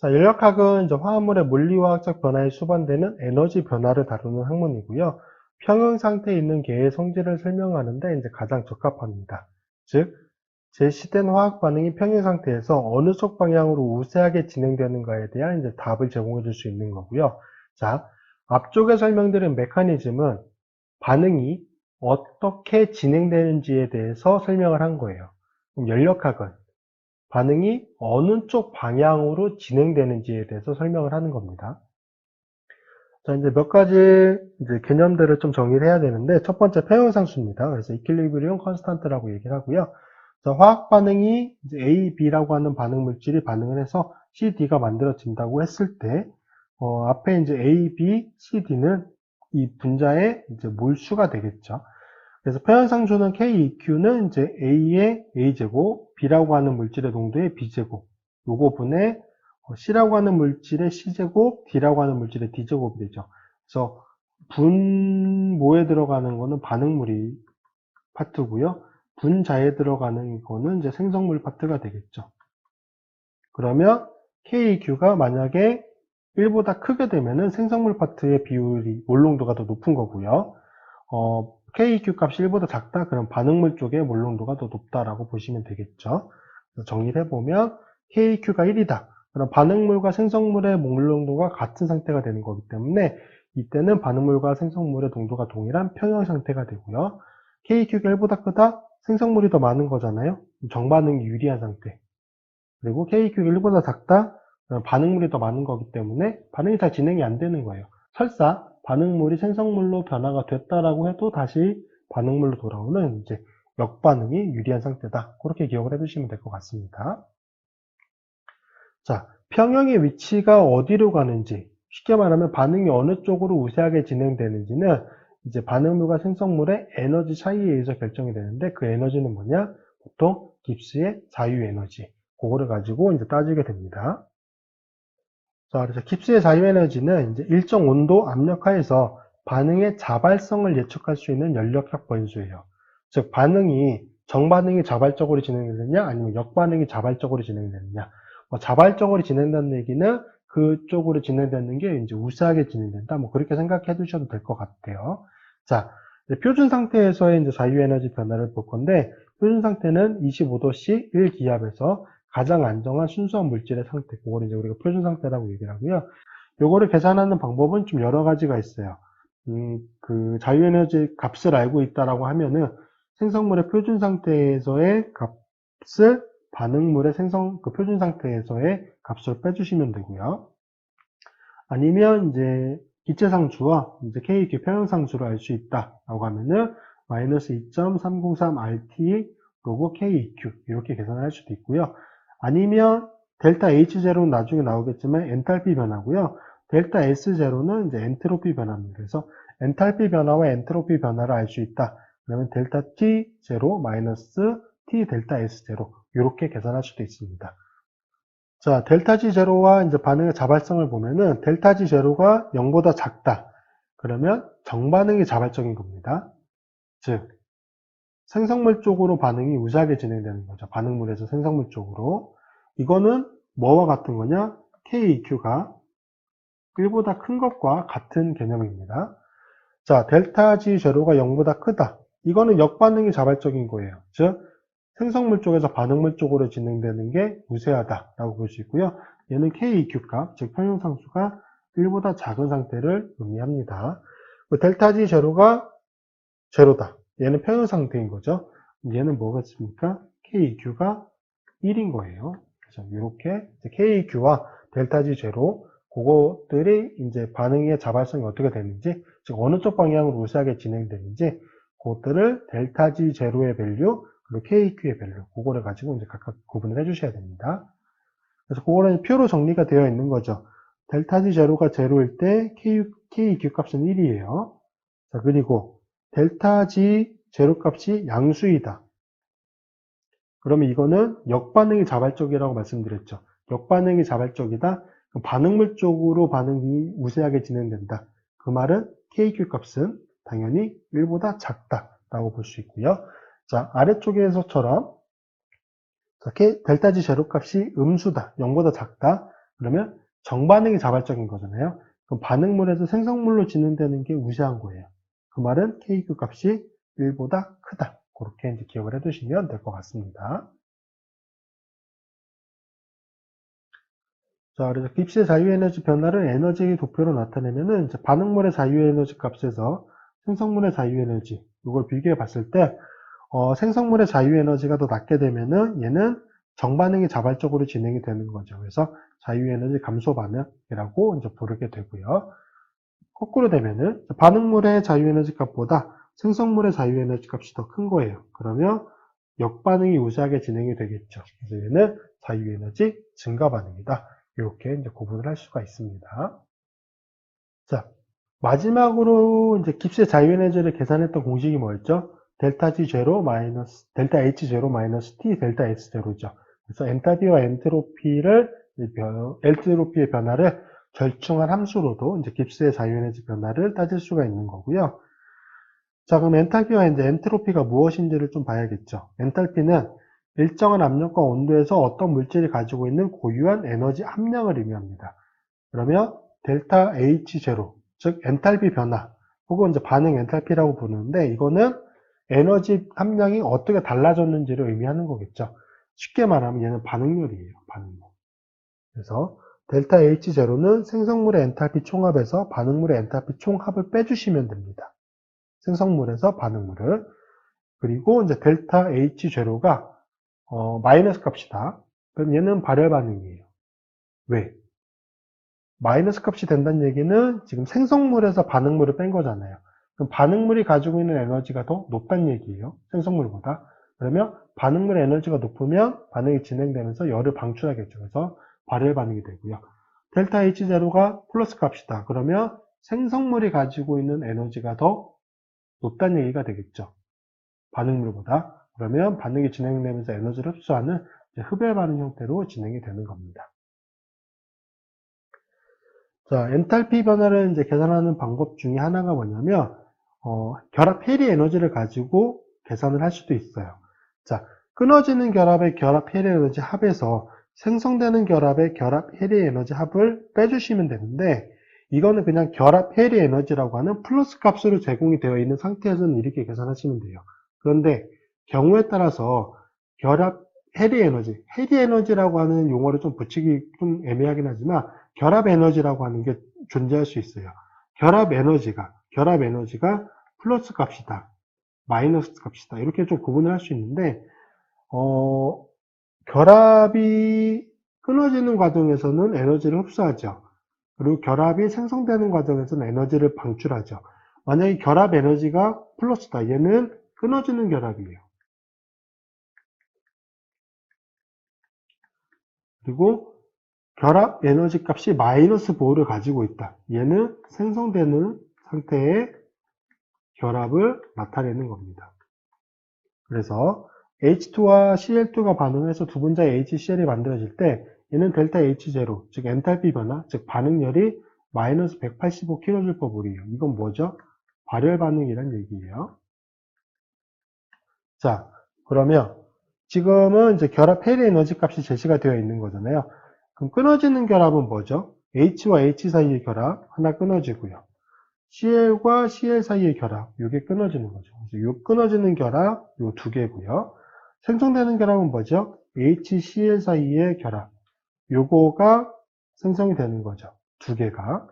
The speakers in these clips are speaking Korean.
자, 연력학은 이제 화합물의 물리화학적 변화에 수반되는 에너지 변화를 다루는 학문이고요. 평형 상태에 있는 개의 성질을 설명하는데 이제 가장 적합합니다. 즉, 제시된 화학 반응이 평형 상태에서 어느 쪽 방향으로 우세하게 진행되는가에 대한 이제 답을 제공해 줄 수 있는 거고요. 자, 앞쪽에 설명드린 메커니즘은 반응이 어떻게 진행되는지에 대해서 설명을 한 거예요. 그럼 연력학은 반응이 어느 쪽 방향으로 진행되는지에 대해서 설명을 하는 겁니다. 자, 이제 몇 가지 이제 개념들을 좀 정리를 해야 되는데, 첫 번째 평형상수입니다. 그래서 이퀄리브리움 컨스탄트라고 얘기를 하고요. 자, 화학 반응이 이제 A, B라고 하는 반응 물질이 반응을 해서 C, D가 만들어진다고 했을 때, 어, 앞에 이제 A, B, C, D는 이 분자의 이제 몰수가 되겠죠. 그래서 평형상수는 KEQ는 이제 A의 A제곱, B라고 하는 물질의 농도의 B제곱, 요거 분의 어, C라고 하는 물질의 C제곱, D라고 하는 물질의 D제곱이 되죠. 그래서 분모에 들어가는 거는 반응물이 파트고요. 분자에 들어가는 거는 이제 생성물 파트가 되겠죠. 그러면 KEQ가 만약에 1보다 크게 되면은 생성물 파트의 비율이 몰농도가 더 높은 거고요. 어, KEQ 값이 1보다 작다? 그럼 반응물 쪽의 몰농도가 더 높다라고 보시면 되겠죠. 정리를 해보면 KEQ가 1이다. 그럼 반응물과 생성물의 몰 농도가 같은 상태가 되는 거기 때문에 이때는 반응물과 생성물의 농도가 동일한 평형 상태가 되고요. KEQ가 1보다 크다? 생성물이 더 많은 거잖아요. 정반응이 유리한 상태. 그리고 KEQ가 1보다 작다? 그럼 반응물이 더 많은 거기 때문에 반응이 잘 진행이 안 되는 거예요. 설사 반응물이 생성물로 변화가 됐다라고 해도 다시 반응물로 돌아오는 이제 역반응이 유리한 상태다. 그렇게 기억을 해두시면 될 것 같습니다. 자, 평형의 위치가 어디로 가는지, 쉽게 말하면 반응이 어느 쪽으로 우세하게 진행되는지는 이제 반응물과 생성물의 에너지 차이에 의해서 결정이 되는데 그 에너지는 뭐냐? 보통 깁스의 자유 에너지. 그거를 가지고 이제 따지게 됩니다. 자, 그래서 깁스의 자유 에너지는 이제 일정 온도, 압력 하에서 반응의 자발성을 예측할 수 있는 연력학 변수예요. 즉, 반응이 정반응이 자발적으로 진행되느냐, 아니면 역반응이 자발적으로 진행되느냐. 뭐 자발적으로 진행되는 얘기는 그쪽으로 진행되는 게 이제 우세하게 진행된다. 뭐 그렇게 생각해 두셔도 될 것 같아요. 자, 표준 상태에서의 이제 자유 에너지 변화를 볼 건데, 표준 상태는 25도씨 1기압에서 가장 안정한 순수한 물질의 상태. 그걸 이제 우리가 표준 상태라고 얘기를 하고요. 요거를 계산하는 방법은 좀 여러 가지가 있어요. 음, 그 자유 에너지 값을 알고 있다라고 하면은 생성물의 표준 상태에서의 값을 반응물의 생성, 그 표준 상태에서의 값을 빼주시면 되고요. 아니면 이제 기체 상수와 이제 KQ 평형 상수를 알 수 있다라고 하면은 마이너스 2.303RT 로고 KEQ 이렇게 계산을 할 수도 있고요. 아니면 델타 H0는 나중에 나오겠지만 엔탈피 변화고요. 델타 S0는 이제 엔트로피 변화입니다. 그래서 엔탈피 변화와 엔트로피 변화를 알 수 있다. 그러면 델타 T0 마이너스 T 델타 S0 이렇게 계산할 수도 있습니다. 자, 델타 G0와 이제 반응의 자발성을 보면은 델타 G0가 0보다 작다. 그러면 정반응이 자발적인 겁니다. 즉, 생성물 쪽으로 반응이 우세하게 진행되는 거죠. 반응물에서 생성물 쪽으로. 이거는 뭐와 같은 거냐? KEQ가 1보다 큰 것과 같은 개념입니다. 자, 델타 G0가 0보다 크다. 이거는 역반응이 자발적인 거예요. 즉, 생성물 쪽에서 반응물 쪽으로 진행되는 게 우세하다라고 볼 수 있고요. 얘는 KEQ 값, 즉 평형상수가 1보다 작은 상태를 의미합니다. 델타 G0가 제로다. 얘는 평형 상태인 거죠. 얘는 뭐겠습니까? KEQ가 1인 거예요. 그래서 이렇게 KEQ와 델타 G 제로 그것들이 이제 반응의 자발성이 어떻게 되는지, 즉 어느 쪽 방향으로 우세하게 진행되는지 그것들을 델타 G 제로의 밸류 그리고 KEQ의 밸류 그거를 가지고 이제 각각 구분을 해주셔야 됩니다. 그래서 그거는 표로 정리가 되어 있는 거죠. 델타 G 제로가 제로일 때 KEQ 값은 1이에요. 자 그리고 델타 G 제로 값이 양수이다. 그러면 이거는 역반응이 자발적이라고 말씀드렸죠. 역반응이 자발적이다. 반응물 쪽으로 반응이 우세하게 진행된다. 그 말은 KQ 값은 당연히 1보다 작다라고 볼 수 있고요. 자, 아래쪽에서처럼 델타 G 제로 값이 음수다. 0보다 작다. 그러면 정반응이 자발적인 거잖아요. 그럼 반응물에서 생성물로 진행되는 게 우세한 거예요. 그 말은 Kq 값이 1보다 크다. 그렇게 이제 기억을 해두시면 될 것 같습니다. 자, 그래서 깁스의 자유에너지 변화를 에너지 도표로 나타내면은 반응물의 자유에너지 값에서 생성물의 자유에너지 이걸 비교해 봤을 때 어, 생성물의 자유에너지가 더 낮게 되면은 얘는 정반응이 자발적으로 진행이 되는 거죠. 그래서 자유에너지 감소 반응이라고 이제 부르게 되고요. 거꾸로 되면은 반응물의 자유에너지 값보다 생성물의 자유에너지 값이 더 큰 거예요. 그러면 역반응이 우세하게 진행이 되겠죠. 그래서 얘는 자유에너지 증가 반응이다. 이렇게 이제 구분을 할 수가 있습니다. 자, 마지막으로 이제 깁스의 자유에너지를 계산했던 공식이 뭐였죠? 델타 G 제로 마이너스, 델타 H 제로 마이너스 T 델타 S 제로죠. 그래서 엔타비와 엔트로피를, 엔트로피의 변화를 절충한 함수로도 이제 깁스의 자유에너지 변화를 따질 수가 있는 거고요. 자, 그럼 엔탈피와 이제 엔트로피가 무엇인지를 좀 봐야겠죠. 엔탈피는 일정한 압력과 온도에서 어떤 물질이 가지고 있는 고유한 에너지 함량을 의미합니다. 그러면 델타 H0, 즉 엔탈피 변화, 혹은 이제 반응 엔탈피라고 부르는데 이거는 에너지 함량이 어떻게 달라졌는지를 의미하는 거겠죠. 쉽게 말하면 얘는 반응률이에요. 반응률. 그래서 델타 H0는 생성물의 엔탈피 총합에서 반응물의 엔탈피 총합을 빼주시면 됩니다. 생성물에서 반응물을. 그리고 이제 델타 H0가 어, 마이너스 값이다. 그럼 얘는 발열 반응이에요. 왜? 마이너스 값이 된다는 얘기는 지금 생성물에서 반응물을 뺀 거잖아요. 그럼 반응물이 가지고 있는 에너지가 더 높다는 얘기예요. 생성물보다. 그러면 반응물의 에너지가 높으면 반응이 진행되면서 열을 방출하겠죠. 그래서 발열 반응이 되고요. 델타 H0가 플러스 값이다. 그러면 생성물이 가지고 있는 에너지가 더 높다는 얘기가 되겠죠. 반응물보다. 그러면 반응이 진행되면서 에너지를 흡수하는 흡열 반응 형태로 진행이 되는 겁니다. 자, 엔탈피 변화를 이제 계산하는 방법 중에 하나가 뭐냐면, 어, 결합 해리 에너지를 가지고 계산을 할 수도 있어요. 자, 끊어지는 결합의 결합 해리 에너지 합에서 생성되는 결합의 결합 해리 에너지 합을 빼주시면 되는데, 이거는 그냥 결합 해리 에너지라고 하는 플러스 값으로 제공이 되어 있는 상태에서는 이렇게 계산하시면 돼요. 그런데 경우에 따라서 결합 해리 에너지, 해리 에너지라고 하는 용어를 좀 붙이기 좀 애매하긴 하지만 결합 에너지라고 하는 게 존재할 수 있어요. 결합 에너지가, 결합 에너지가 플러스 값이다, 마이너스 값이다. 이렇게 좀 구분을 할 수 있는데, 어, 결합이 끊어지는 과정에서는 에너지를 흡수하죠. 그리고 결합이 생성되는 과정에서는 에너지를 방출하죠. 만약에 결합 에너지가 플러스다. 얘는 끊어지는 결합이에요. 그리고 결합 에너지 값이 마이너스 보호를 가지고 있다. 얘는 생성되는 상태의 결합을 나타내는 겁니다. 그래서 H2와 Cl2가 반응해서 두 분자의 HCl이 만들어질 때 얘는 델타 H0, 즉 엔탈피 변화, 즉 반응열이 마이너스 185kJmol이에요. 이건 뭐죠? 발열 반응이란 얘기예요. 자, 그러면 지금은 이제 결합 해리 에너지 값이 제시가 되어 있는 거잖아요. 그럼 끊어지는 결합은 뭐죠? H와 H 사이의 결합 하나 끊어지고요. CL과 CL 사이의 결합, 이게 끊어지는 거죠. 이 끊어지는 결합, 요두 개고요. 생성되는 결합은 뭐죠? HCl 사이의 결합, 요거가 생성이 되는 거죠. 두 개가.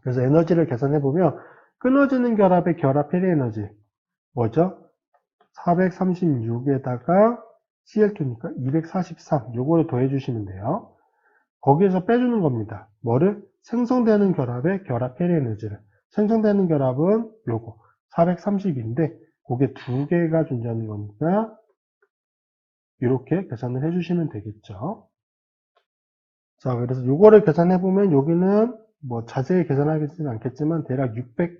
그래서 에너지를 계산해 보면 끊어지는 결합의 결합 해리 에너지 뭐죠? 436에다가 CL2니까 243 요거를 더해 주시면 돼요. 거기에서 빼주는 겁니다. 뭐를? 생성되는 결합의 결합 해리 에너지를. 생성되는 결합은 요거 430인데 그게 두 개가 존재하는 거니까 이렇게 계산을 해주시면 되겠죠. 자, 그래서 요거를 계산해 보면 여기는 뭐 자세히 계산하지는 않겠지만 대략 600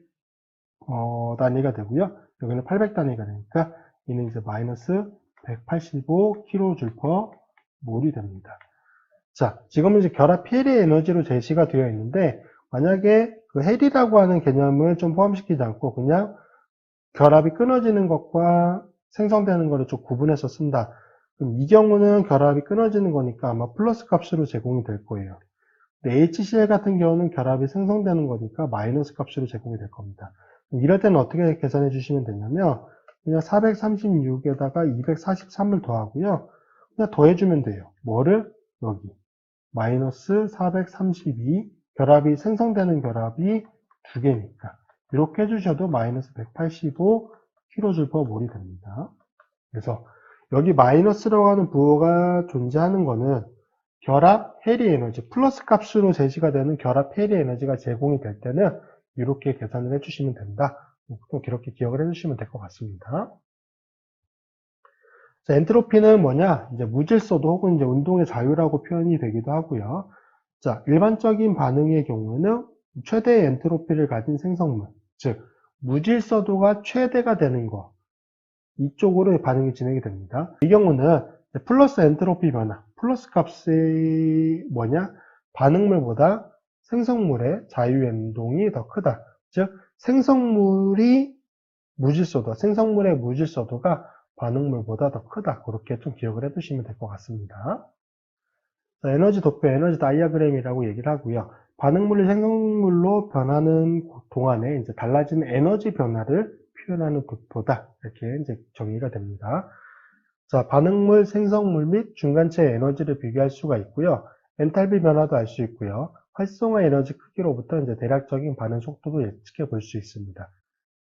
어, 단위가 되고요. 여기는 800 단위가 되니까 이는 이제 마이너스 185kJ 몰이 됩니다. 자, 지금은 이제 결합 해리 에너지로 제시가 되어 있는데 만약에 그 해리라고 하는 개념을 좀 포함시키지 않고 그냥 결합이 끊어지는 것과 생성되는 것을 좀 구분해서 쓴다. 그럼 이 경우는 결합이 끊어지는 거니까 아마 플러스 값으로 제공이 될 거예요. HCl 같은 경우는 결합이 생성되는 거니까 마이너스 값으로 제공이 될 겁니다. 이럴 때는 어떻게 계산해 주시면 되냐면 그냥 436에다가 243을 더하고요. 그냥 더해주면 돼요. 뭐를? 여기. 마이너스 432 결합이 생성되는 결합이 두 개니까 이렇게 해주셔도 마이너스 185 kJ per 몰이 됩니다. 그래서 여기 마이너스라고 하는 부호가 존재하는 거는 결합 해리 에너지 플러스 값으로 제시가 되는 결합 해리 에너지가 제공이 될 때는 이렇게 계산을 해주시면 된다. 꼭 이렇게 기억을 해주시면 될 것 같습니다. 자, 엔트로피는 뭐냐? 이제 무질서도 혹은 이제 운동의 자유라고 표현이 되기도 하고요. 자, 일반적인 반응의 경우에는 최대의 엔트로피를 가진 생성물, 즉 무질서도가 최대가 되는 거 이쪽으로 반응이 진행이 됩니다. 이 경우는 플러스 엔트로피 변화, 플러스 값이 뭐냐? 반응물보다 생성물의 자유 연동이 더 크다. 즉 생성물이 무질서도, 생성물의 무질서도가 반응물보다 더 크다. 그렇게 좀 기억을 해두시면 될 것 같습니다. 자, 에너지 도표, 에너지 다이아그램이라고 얘기를 하고요. 반응물이 생성물로 변하는 동안에 이제 달라지는 에너지 변화를 표현하는 도표다. 이렇게 이제 정의가 됩니다. 자, 반응물, 생성물 및 중간체의 에너지를 비교할 수가 있고요. 엔탈피 변화도 알 수 있고요. 활성화 에너지 크기로부터 이제 대략적인 반응 속도도 예측해 볼 수 있습니다.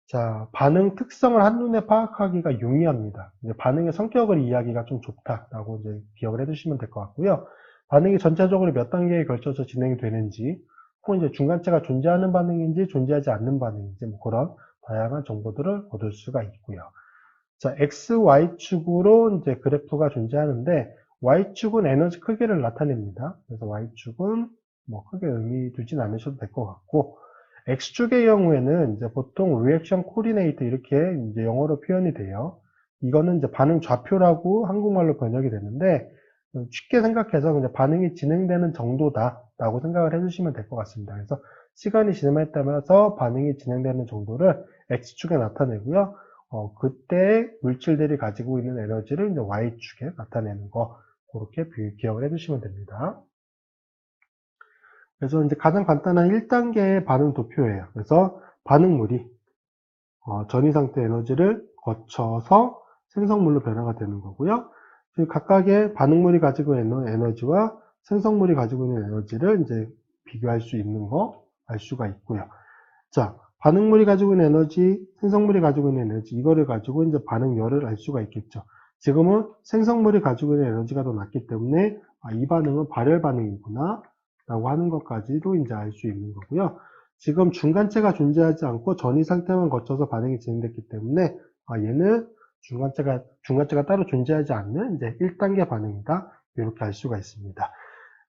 자, 반응 특성을 한눈에 파악하기가 용이합니다. 이제 반응의 성격을 이해하기가 좀 좋다라고 이제 기억을 해 두시면 될 것 같고요. 반응이 전체적으로 몇 단계에 걸쳐서 진행이 되는지, 혹은 이제 중간체가 존재하는 반응인지 존재하지 않는 반응인지 뭐 그런 다양한 정보들을 얻을 수가 있고요. 자, x, y축으로 이제 그래프가 존재하는데 y축은 에너지 크기를 나타냅니다. 그래서 y축은 뭐 크게 의미 두진 않으셔도 될 것 같고 X축의 경우에는 이제 보통 리액션 코디네이터 이렇게 이제 영어로 표현이 돼요. 이거는 이제 반응 좌표라고 한국말로 번역이 되는데 쉽게 생각해서 그냥 반응이 진행되는 정도다라고 생각을 해주시면 될 것 같습니다. 그래서 시간이 지남에 따라서 반응이 진행되는 정도를 X축에 나타내고요. 어, 그때 물질들이 가지고 있는 에너지를 이제 Y축에 나타내는 거 그렇게 기억을 해주시면 됩니다. 그래서 이제 가장 간단한 1단계의 반응 도표예요. 그래서 반응물이 어, 전이 상태 에너지를 거쳐서 생성물로 변화가 되는 거고요. 각각의 반응물이 가지고 있는 에너지와 생성물이 가지고 있는 에너지를 이제 비교할 수 있는 거 알 수가 있고요. 자, 반응물이 가지고 있는 에너지, 생성물이 가지고 있는 에너지, 이거를 가지고 이제 반응열을 알 수가 있겠죠. 지금은 생성물이 가지고 있는 에너지가 더 낮기 때문에 아, 이 반응은 발열 반응이구나 라고 하는 것까지도 이제 알 수 있는 거고요. 지금 중간체가 존재하지 않고 전이 상태만 거쳐서 반응이 진행됐기 때문에 아, 얘는 중간체가 중간체가 따로 존재하지 않는 이제 1단계 반응이다. 이렇게 알 수가 있습니다.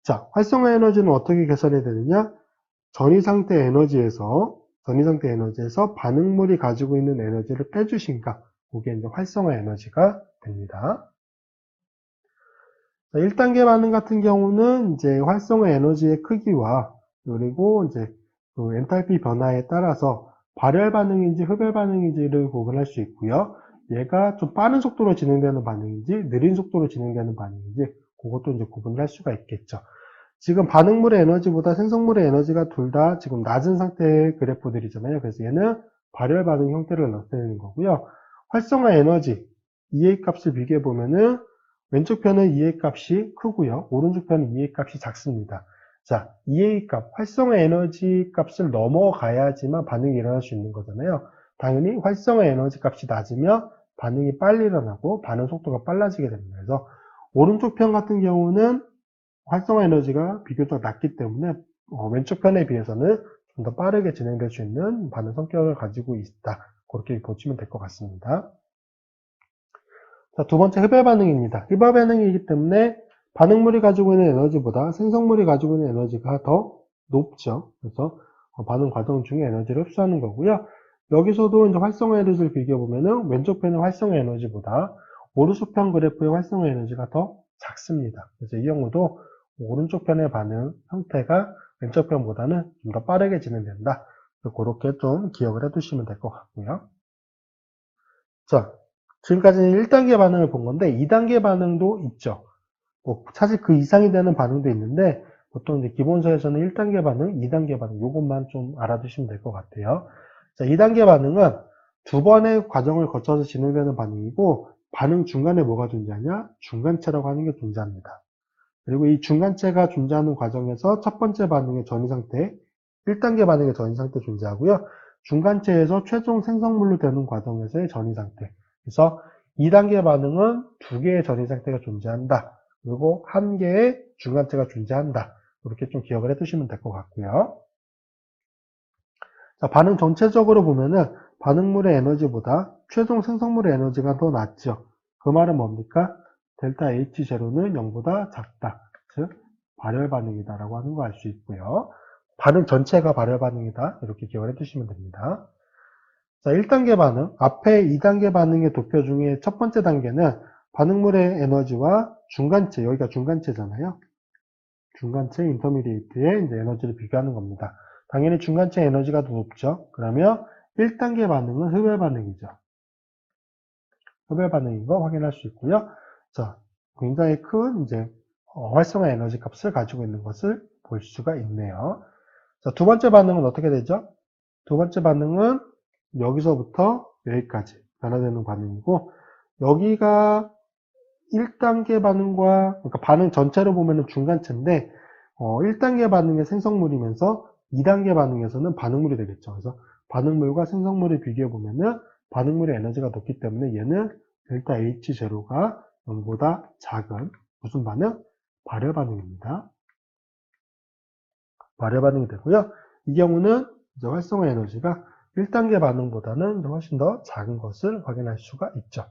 자, 활성화 에너지는 어떻게 계산이 되느냐? 전이 상태 에너지에서 전이 상태 에너지에서 반응물이 가지고 있는 에너지를 빼주신가? 그게 이제 활성화 에너지가 됩니다. 1단계 반응 같은 경우는 이제 활성화 에너지의 크기와 그리고 이제 그 엔탈피 변화에 따라서 발열 반응인지 흡열 반응인지를 구분할 수 있고요. 얘가 좀 빠른 속도로 진행되는 반응인지 느린 속도로 진행되는 반응인지 그것도 이제 구분할 수가 있겠죠. 지금 반응물의 에너지보다 생성물의 에너지가 둘 다 지금 낮은 상태의 그래프들이잖아요. 그래서 얘는 발열 반응 형태를 나타내는 거고요. 활성화 에너지 EA 값을 비교해 보면은 왼쪽 편은 EA 값이 크고요. 오른쪽 편은 EA 값이 작습니다. 자, EA 값, 활성화 에너지 값을 넘어가야지만 반응이 일어날 수 있는 거잖아요. 당연히 활성화 에너지 값이 낮으면 반응이 빨리 일어나고 반응 속도가 빨라지게 됩니다. 그래서 오른쪽 편 같은 경우는 활성화 에너지가 비교적 낮기 때문에 어, 왼쪽 편에 비해서는 좀 더 빠르게 진행될 수 있는 반응 성격을 가지고 있다. 그렇게 보시면 될 것 같습니다. 자, 두 번째 흡열 반응입니다. 흡열 반응이기 때문에 반응물이 가지고 있는 에너지보다 생성물이 가지고 있는 에너지가 더 높죠. 그래서 어, 반응 과정 중에 에너지를 흡수하는 거고요. 여기서도 이제 활성화 에너지를 비교해 보면은 왼쪽 편의 활성화 에너지보다 오른쪽 편 그래프의 활성화 에너지가 더 작습니다. 그래서 이 경우도 오른쪽 편의 반응 형태가 왼쪽 편보다는 좀 더 빠르게 진행된다. 그렇게 좀 기억을 해 두시면 될 것 같고요. 자, 지금까지는 1단계 반응을 본 건데 2단계 반응도 있죠. 뭐 사실 그 이상이 되는 반응도 있는데 보통 이제 기본서에서는 1단계 반응, 2단계 반응 요것만 좀 알아두시면 될 것 같아요. 자, 2단계 반응은 두 번의 과정을 거쳐서 진행되는 반응이고 반응 중간에 뭐가 존재하냐? 중간체라고 하는 게 존재합니다. 그리고 이 중간체가 존재하는 과정에서 첫 번째 반응의 전이 상태, 1단계 반응의 전이 상태 존재하고요. 중간체에서 최종 생성물로 되는 과정에서의 전이 상태. 그래서 2단계 반응은 두 개의 전이 상태가 존재한다. 그리고 한 개의 중간체가 존재한다. 이렇게 좀 기억을 해 두시면 될 것 같고요. 자, 반응 전체적으로 보면은 반응물의 에너지보다 최종 생성물의 에너지가 더 낮죠. 그 말은 뭡니까? 델타 H0는 0보다 작다. 즉, 발열 반응이다라고 하는 거 알 수 있고요. 반응 전체가 발열 반응이다. 이렇게 기억을 해 두시면 됩니다. 자, 1단계 반응. 앞에 2단계 반응의 도표 중에 첫 번째 단계는 반응물의 에너지와 중간체, 여기가 중간체잖아요. 중간체 인터미디에이트의 에너지를 비교하는 겁니다. 당연히 중간체 에너지가 더 높죠. 그러면 1단계 반응은 흡열 반응이죠. 흡열 반응인 거 확인할 수 있고요. 자, 굉장히 큰 이제 어, 활성화 에너지 값을 가지고 있는 것을 볼 수가 있네요. 자, 두 번째 반응은 어떻게 되죠? 두 번째 반응은 여기서부터 여기까지 변화되는 반응이고 여기가 1단계 반응과 그러니까 반응 전체로 보면 중간체인데 어, 1단계 반응의 생성물이면서 2단계 반응에서는 반응물이 되겠죠. 그래서 반응물과 생성물을 비교해 보면은 반응물의 에너지가 높기 때문에 얘는 델타 H0가 0보다 작은 무슨 반응? 발열 반응입니다. 발열 반응이 되고요. 이 경우는 이제 활성화 에너지가 1단계 반응보다는 훨씬 더 작은 것을 확인할 수가 있죠.